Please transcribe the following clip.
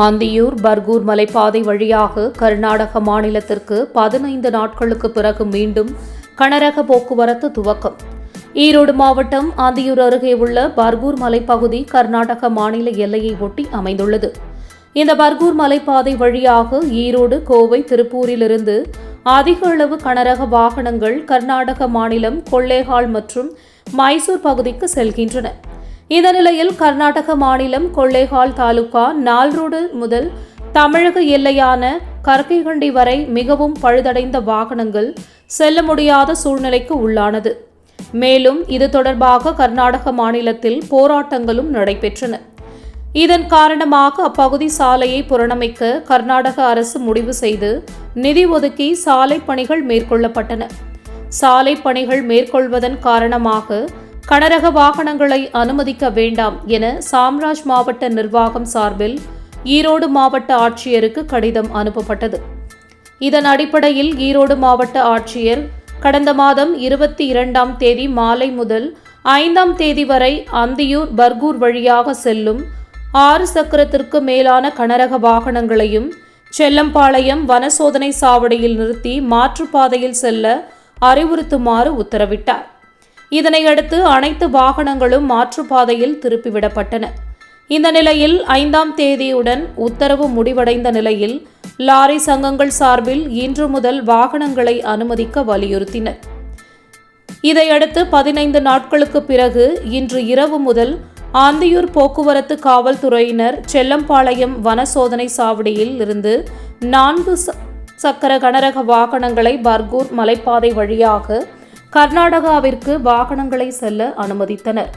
ஆந்தியூர் பர்கூர் மலைப்பாதை வழியாக கர்நாடக மாநிலத்திற்கு பதினைந்து நாட்களுக்கு பிறகு மீண்டும் கனரக போக்குவரத்து துவக்கம். ஈரோடு மாவட்டம் ஆந்தியூர் அருகே உள்ள பர்கூர் மலைப்பகுதி கர்நாடக மாநில எல்லையை ஒட்டி அமைந்துள்ளது. இந்த பர்கூர் மலைப்பாதை வழியாக ஈரோடு கோவை திருப்பூரிலிருந்து அதிக அளவு கனரக வாகனங்கள் கர்நாடக மாநிலம் கொள்ளேகால் மற்றும் மைசூர் பகுதிக்கு செல்கின்றன. இந்த நிலையில் கர்நாடக மாநிலம் கொள்ளேகால் தாலுகா நால்ரோடு முதல் தமிழக எல்லையான கர்கைகண்டி வரை மிகவும் பழுதடைந்த வாகனங்கள் செல்ல முடியாத சூழ்நிலைக்கு உள்ளானது. மேலும் இது தொடர்பாக கர்நாடக மாநிலத்தில் போராட்டங்களும் நடைபெற்றன. இதன் காரணமாக அப்பகுதி சாலையை புறணமைக்க கர்நாடக அரசு முடிவு செய்து நிதி ஒதுக்கி சாலை பணிகள் மேற்கொள்ளப்பட்டன. சாலை பணிகள் மேற்கொள்வதன் காரணமாக கனரக வாகனங்களை அனுமதிக்க வேண்டாம் என சாம்ராஜ் மாவட்ட நிர்வாகம் சார்பில் ஈரோடு மாவட்ட ஆட்சியருக்கு கடிதம் அனுப்பப்பட்டது. இதன் அடிப்படையில் ஈரோடு மாவட்ட ஆட்சியர் கடந்த மாதம் இருபத்தி இரண்டாம் தேதி மாலை முதல் ஐந்தாம் தேதி வரை அந்தியூர் பர்கூர் வழியாக செல்லும் ஆறு சக்கரத்திற்கு மேலான கனரக வாகனங்களையும் செல்லம்பாளையம் வனசோதனை சாவடியில் நிறுத்தி மாற்றுப்பாதையில் செல்ல அறிவுறுத்துமாறு உத்தரவிட்டார். இதனையடுத்து அனைத்து வாகனங்களும் மாற்றுப்பாதையில் திருப்பிவிடப்பட்டன. இந்த நிலையில் ஐந்தாம் தேதியுடன் உத்தரவு முடிவடைந்த நிலையில் லாரி சங்கங்கள் சார்பில் இன்று முதல் வாகனங்களை அனுமதிக்க வலியுறுத்தினர். இதையடுத்து பதினைந்து நாட்களுக்கு பிறகு இன்று இரவு முதல் ஆந்தியூர் போக்குவரத்து காவல்துறையினர் செல்லம்பாளையம் வன சோதனை சாவடியில் இருந்து நான்கு ச- சக்கர கனரக வாகனங்களை பர்கூர் மலைப்பாதை வழியாக கர்நாடகாவிற்கு வாகனங்களை செல்ல அனுமதித்தனர்.